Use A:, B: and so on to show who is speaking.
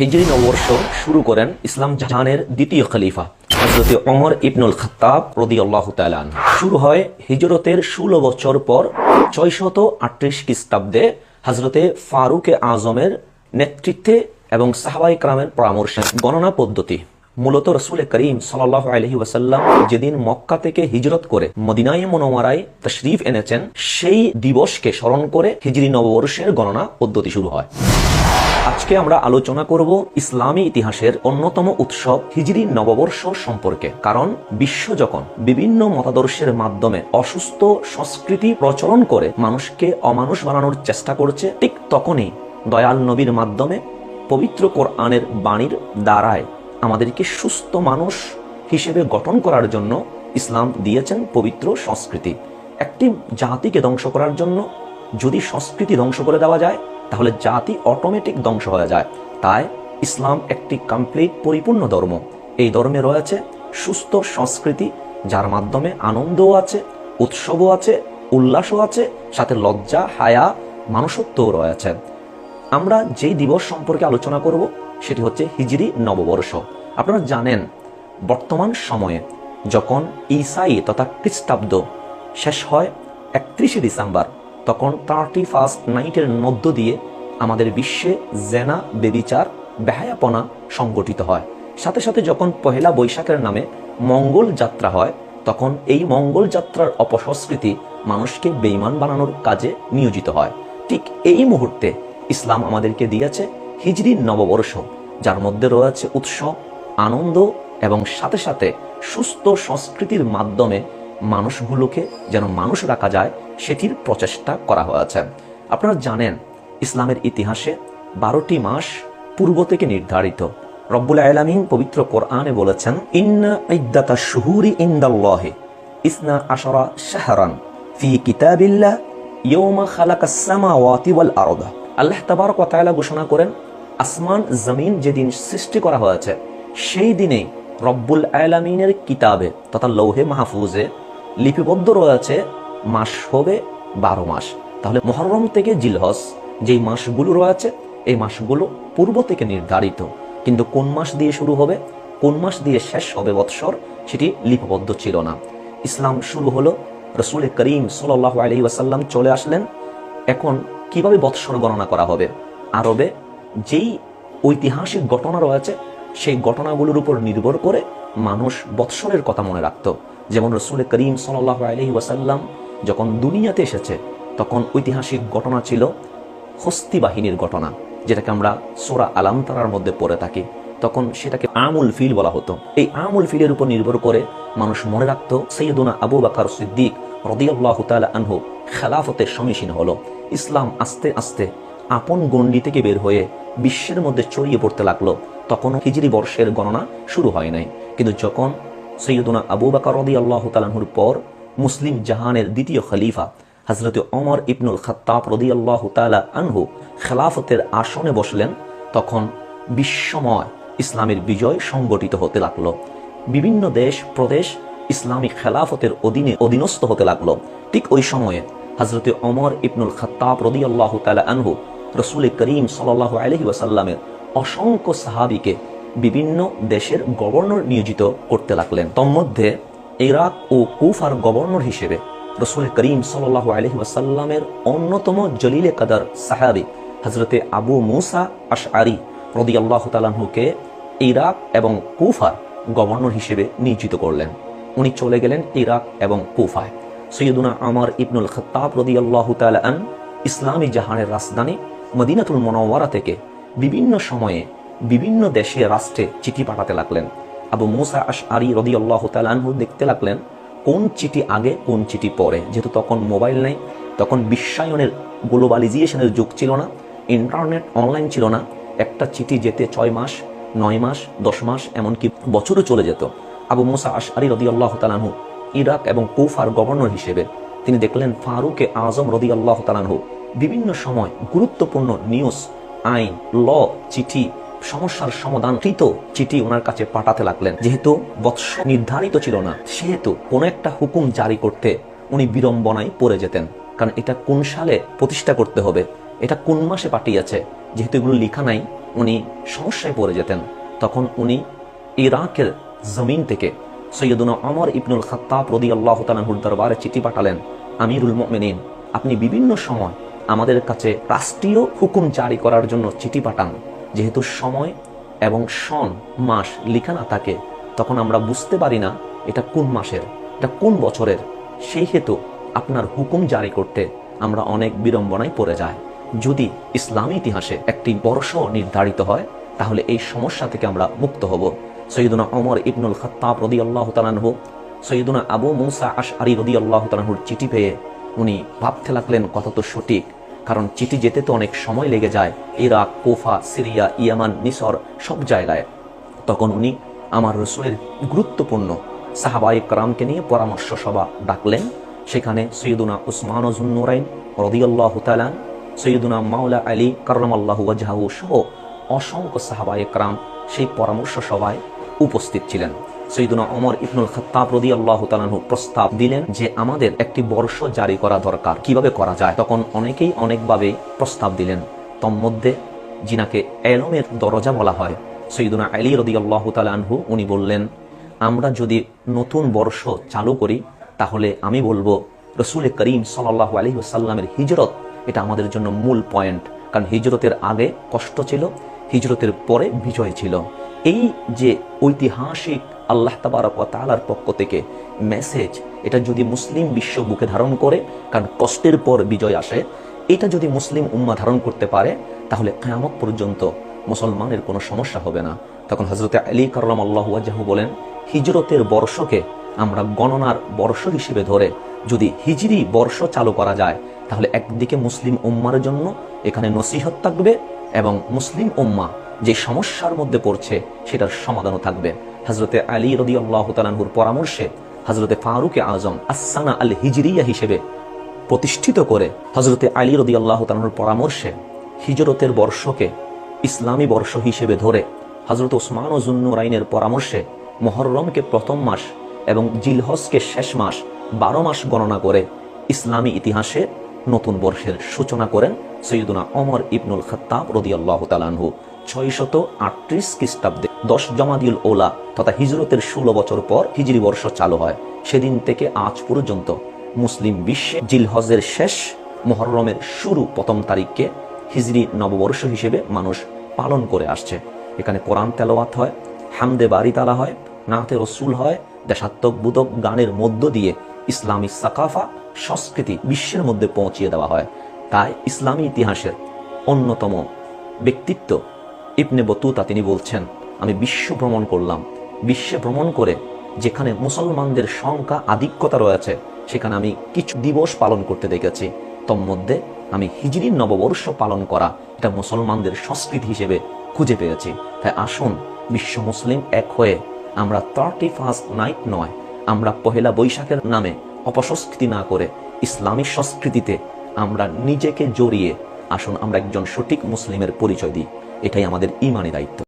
A: হিজরি নববর্ষ শুরু করেন ইসলাম জাহানের দ্বিতীয় খলিফা হজরত ওমর ইবনুল খত্তাব রদি আল্লাহ তালান শুরু হয় হিজরতের ষোলো বছর পর ছয়শত আটত্রিশ খ্রিস্টাব্দে হজরতে ফারুকে আজমের নেতৃত্বে এবং সাহাবাই ক্রামের পরামর্শে গণনা পদ্ধতি। মূলত রসুল করিম সাল্লাহ যেদিন মক্কা থেকে হিজরত করে মদিনায় মনোমারায় তশরিফ এনেছেন, সেই দিবসকে স্মরণ করে হিজরি নববর্ষের গণনা পদ্ধতি শুরু হয়। আজকে আমরা আলোচনা করব ইসলামী ইতিহাসের অন্যতম উৎসব হিজরি নববর্ষ সম্পর্কে। কারণ বিশ্ব যখন বিভিন্ন মতাদর্শের মাধ্যমে অসুস্থ সংস্কৃতি প্রচলন করে, মানুষকে অমানুষ বানানোর চেষ্টা করছে, ঠিক তখনই দয়াল নবীর মাধ্যমে পবিত্র কোরআনের বাণীর দ্বারায় আমাদেরকে সুস্থ মানুষ হিসেবে গঠন করার জন্য ইসলাম দিয়েছেন পবিত্র সংস্কৃতি। একটি জাতিকে ধ্বংস করার জন্য যদি সংস্কৃতি ধ্বংস করে দেওয়া যায় তাহলে জাতি অটোমেটিক ধ্বংস হয়ে যায়। তাই ইসলাম একটি কমপ্লিট পরিপূর্ণ ধর্ম। এই ধর্মে রয়েছে সুস্থ সংস্কৃতি, যার মাধ্যমে আনন্দও আছে, উৎসবও আছে, উল্লাসও আছে, সাথে লজ্জা, হায়া, মানুষত্বও রয়েছে। আমরা যেই দিবস সম্পর্কে আলোচনা করব, সেটি হচ্ছে হিজরি নববর্ষ। আপনারা জানেন, বর্তমান সময়ে যখন ইসাই তথা খ্রিস্টাব্দ শেষ হয় একত্রিশে ডিসেম্বর তখন থার্টি ফার্স্ট নাইটের মধ্য দিয়ে আমাদের বিশ্বে জেনা, বেবিচার, বেহায়াপনা সংগঠিত হয়। সাথে সাথে যখন পহেলা বৈশাখের নামে মঙ্গল যাত্রা হয়, তখন এই মঙ্গল যাত্রার অপসংস্কৃতি মানুষকে বেইমান বানানোর কাজে নিয়োজিত হয়। ঠিক এই মুহূর্তে ইসলাম আমাদেরকে দিয়েছে হিজরি নববর্ষ, যার মধ্যে রয়েছে উৎসব, আনন্দ এবং সাথে সাথে সুস্থ সংস্কৃতির মাধ্যমে মানুষগুলোকে যেন মানুষ রাখা যায়, সেটির প্রচেষ্টা করা হয়েছে। আপনারা জানেন, ইসলামের ইতিহাসে বারোটি মাস পূর্ব থেকে নির্ধারিত। রব্বুল আলামিন পবিত্র কোরআনে বলেছেন, ইন্না ইদ্দাতা শুহুরি ইন্দাল্লাহে, ইসনা আশরা শাহরান ফি কিতাবিল্লাহ ইয়ৌমা খালাকাস সামাওয়াতি ওয়াল আরদা। আল্লাহ তাবারক ওয়া তাআলা ঘোষণা করেন, আসমান, জমিন যেদিন সৃষ্টি করা হয়েছে, সেই দিনে রব্বুল আলামিনের কিতাবে তথা লৌহে মাহফুজে লিপিবদ্ধ রয়েছে মাস হবে বারো মাস। তাহলে মহরম থেকে জিলহস যেই মাসগুলো রয়েছে, এই মাসগুলো পূর্ব থেকে নির্ধারিত। কিন্তু কোন মাস দিয়ে শুরু হবে, কোন মাস দিয়ে শেষ হবে বৎসর, সেটি লিপিবদ্ধ ছিল না। ইসলাম শুরু হলো, রসুল করিম সাল্লাহ আলহি ওয়াসাল্লাম চলে আসলেন। এখন কীভাবে বৎসর গণনা করা হবে? আরবে যেই ঐতিহাসিক ঘটনা রয়েছে, সেই ঘটনাগুলোর উপর নির্ভর করে মানুষ বৎসরের কথা মনে রাখত। যেমন রসুল করিম সাল্লাহ আলহি ওয়াসাল্লাম যখন দুনিয়াতে এসেছে, তখন ঐতিহাসিক ঘটনা ছিল হস্তি বাহিনীর ঘটনা, যেটাকে আমরা সোরা আলাম তারার মধ্যে পড়ে থাকি। তখন সেটাকে আমুল ফিল বলা হতো। এই আমুল ফিলের উপর নির্ভর করে মানুষ মনে রাখত, সৈয়দুনা আবু বাকার সিদ্দিক রদিয়াল্লাহ তালা আনহু খেলাফতের সমীচীন হলো। ইসলাম আস্তে আস্তে আপন গণ্ডি থেকে বের হয়ে বিশ্বের মধ্যে ছড়িয়ে পড়তে লাগল। তখনও হিজরি বর্ষের গণনা শুরু হয় নাই। কিন্তু যখন সৈয়দুনা আবু বাকর রদি আল্লাহ তালাহুর পর মুসলিম জাহানের দ্বিতীয় খলিফা হজরত অমর ইবনুল খত্তাব রদি আল্লাহ তালা আনহু খেলাফতের আসনে বসলেন। তখন বিশ্বময় ইসলামের বিজয় সংগঠিত হতে লাগল। বিভিন্ন দেশ, প্রদেশ ইসলামী খেলাফতের অধীনে অধীনস্থ হতে লাগল। ঠিক ওই সময়ে হজরত অমর ইবনুল খত্তাব রদি আল্লাহ তালা আনহু রসুল করিম সাল আলহি ওয়াসাল্লামের অসংখ্য সাহাবিকে বিভিন্ন দেশের গভর্নর নিয়োজিত করতে লাগলেন। তন্মধ্যে ইরাক ও কুফার গভর্নর হিসেবে রসুল করিম সাল্লাহ আলহি অন্যতম জলিলে কাদার সাহাবি হজরতে আবু মুসা আশআরি রদি আল্লাহ তালাহুকে ইরাক এবং কুফার গভর্নর হিসেবে নিয়োজিত করলেন। উনি চলে গেলেন ইরাক এবং কুফায়। সৈয়দুনা আমার ইবনুল খত্তাব রদি আল্লাহ তালান ইসলামী জাহানের রাজধানী মদিনাতুল মনোয়ারা থেকে বিভিন্ন সময়ে বিভিন্ন দেশে রাষ্ট্রে চিঠি পাঠাতে লাগলেন। আবু মুসা আশ আরি রদি আল্লাহ তালানহু দেখতে লাগলেন, কোন চিঠি আগে, কোন চিঠি পরে। যেহেতু তখন মোবাইল নেই, তখন বিশ্বায়নের গ্লোবালাইজেশনের যুগ ছিল না, ইন্টারনেট অনলাইন ছিল না। একটা চিঠি যেতে ছয় মাস, নয় মাস, দশ মাস, এমনকি বছরও চলে যেত। আবু মুসা আশ আরি রদি আল্লাহ তালানহু ইরাক এবং কুফার গভর্নর হিসেবে তিনি দেখলেন ফারুকে আজম রদি আল্লাহ তালানহু বিভিন্ন সময় গুরুত্বপূর্ণ নিউজ, আইন, ল, চিঠি সমস্যার সমাধানকৃত চিঠি ওনার কাছে পাঠাতে লাগলেন। যেহেতু বৎস নির্ধারিত ছিল না, সেহেতু কোন একটা হুকুম জারি করতে উনি বিড়ম্বনায় পড়ে যেতেন। কারণ এটা কোন সালে প্রতিষ্ঠা করতে হবে, এটা কোন মাসে পাঠিয়েছে, যেহেতু এগুলো লেখা নাই, উনি সমস্যায় পড়ে যেতেন। তখন উনি ইরাকের জমিন থেকে সৈয়দুনা অমর ইবনুল খাত্তাব রদি আল্লাহ তালাহুর দরবারে চিঠি পাঠালেন, আমিরুল মমিনিন, আপনি বিভিন্ন সময় আমাদের কাছে রাষ্ট্রীয় হুকুম জারি করার জন্য চিঠি পাঠান। যেহেতু সময় এবং সন, মাস লিখা না থাকে, তখন আমরা বুঝতে পারি না এটা কোন মাসের, এটা কোন বছরের। সেই হেতু আপনার হুকুম জারি করতে আমরা অনেক বিড়ম্বনায় পড়ে যাই। যদি ইসলামী ইতিহাসে একটি বর্ষ নির্ধারিত হয়, তাহলে এই সমস্যা থেকে আমরা মুক্ত হব। সৈয়দুনা অমর ইবনুল খত্তাব রদি আল্লাহ তালানহু সৈয়দুনা আবু মুসা আশ আরি রদি আল্লাহ তালানহুর চিঠি পেয়ে উনি ভাবতে লাগলেন কত তো সঠিক। কারণ চিঠি যেতে তো অনেক সময় লেগে যায়। ইরাক, কোফা, সিরিয়া, ইয়ামান, মিসর সব জায়গায়। তখন উনি আমার রসুলের গুরুত্বপূর্ণ সাহাবাই কারামকে নিয়ে পরামর্শ সভা ডাকলেন। সেখানে সৈয়দুনা উসমান জুন্নুরাইন রদিয়াল্লাহ তালান সৈয়দুনা মাওলা আলী কারম আল্লাহ ওয়াজাহু সহ অসংখ্য সাহাবাই কারাম সেই পরামর্শ সভায় উপস্থিত ছিলেন। সৈয়দুনা অমর ইবনুল খত্তাব রদি আল্লাহ তালানহু প্রস্তাব দিলেন যে আমাদের একটি বর্ষ জারি করা দরকার। কীভাবে করা যায়? তখন অনেকেই অনেকভাবে প্রস্তাব দিলেন। তন্মধ্যে যিনাকে এলমের দরজা বলা হয়, সৈয়দুনা আলী রদি আল্লাহ তালানহু উনি বললেন, আমরা যদি নতুন বর্ষ চালু করি, তাহলে আমি বলব রসুল করিম সাল্লাহ আলী সাল্লামের হিজরত, এটা আমাদের জন্য মূল পয়েন্ট। কারণ হিজরতের আগে কষ্ট ছিল, হিজরতের পরে বিজয় ছিল। এই যে ঐতিহাসিক আল্লাহ তাবারক তালার পক্ষ থেকে মেসেজ এটা যদি মুসলিম বিশ্ব বুকে ধারণ করে, কারণ কষ্টের পর বিজয় আসে, এটা যদি মুসলিম উম্মা ধারণ করতে পারে, তাহলে কেয়ামত পর্যন্ত মুসলমানের কোনো সমস্যা হবে না। তখন হজরতে আলী কার্লাম আল্লাহ ওয়াজাহু বলেন, হিজরতের বর্ষকে আমরা গণনার বর্ষ হিসেবে ধরে, যদি হিজরি বর্ষ চালু করা যায়, তাহলে একদিকে মুসলিম উম্মার জন্য এখানে নসিহত থাকবে এবং মুসলিম উম্মা যে সমস্যার মধ্যে পড়ছে, সেটার সমাধানও থাকবে। হজরতে আলী রদি আল্লাহ তালানহুর পরামর্শে হজরতে ফারুকে আজম আসানা আল হিজরিয়া হিসেবে প্রতিষ্ঠিত করে হজরতে আলী রদি আল্লাহ তালানহুর পরামর্শে হিজরতের বর্ষকে ইসলামী বর্ষ হিসেবে ধরে হজরত ওসমান ও জুন্নুরাইনের পরামর্শে মহরমকে প্রথম মাস এবং জিলহসকে শেষ মাস বারো মাস গণনা করে ইসলামী ইতিহাসে নতুন বর্ষের সূচনা করেন সৈয়দুনা অমর ইবনুল খত্তাব রদি আল্লাহ তালানহু ছয়শত আটত্রিশ খ্রিস্টাব্দে দশ জমাদিউল ওলা তথা হিজরতের ষোলো বছর পর হিজরি বর্ষ চালু হয়। সেদিন থেকে আজ পর্যন্ত মুসলিম বিশ্বে জিলহজের শেষ মহরমের শুরু প্রথম তারিখকে হিজরি নববর্ষ হিসেবে মানুষ পালন করে আসছে। এখানে কোরআন তেলাওয়াত হয়, হামদে বাড়ি তালা হয়, নাতে রসুল হয় দেশাত্মকবোধক গানের মধ্য দিয়ে ইসলামী সাকাফা সংস্কৃতি বিশ্বের মধ্যে পৌঁছিয়ে দেওয়া হয়। তাই ইসলামী ইতিহাসের অন্যতম ব্যক্তিত্ব ইবনে বতুতা তিনি বলছেন আমি বিশ্ব ভ্রমণ করলাম। বিশ্বে ভ্রমণ করে যেখানে মুসলমানদের সংখ্যা আধিক্যতা রয়েছে, সেখানে আমি কিছু দিবস পালন করতে দেখেছি। তন্মধ্যে আমি হিজরির নববর্ষ পালন করা এটা মুসলমানদের সংস্কৃতি হিসেবে খুঁজে পেয়েছি। তাই আসুন, বিশ্ব মুসলিম এক হয়ে আমরা থার্টি ফার্স্ট নাইট নয়, আমরা পহেলা বৈশাখের নামে অপসংস্কৃতি না করে ইসলামী সংস্কৃতিতে আমরা নিজেকে জড়িয়ে আসুন আমরা একজন সঠিক মুসলিমের পরিচয় দিই। এটাই আমাদের ইমানি দায়িত্ব।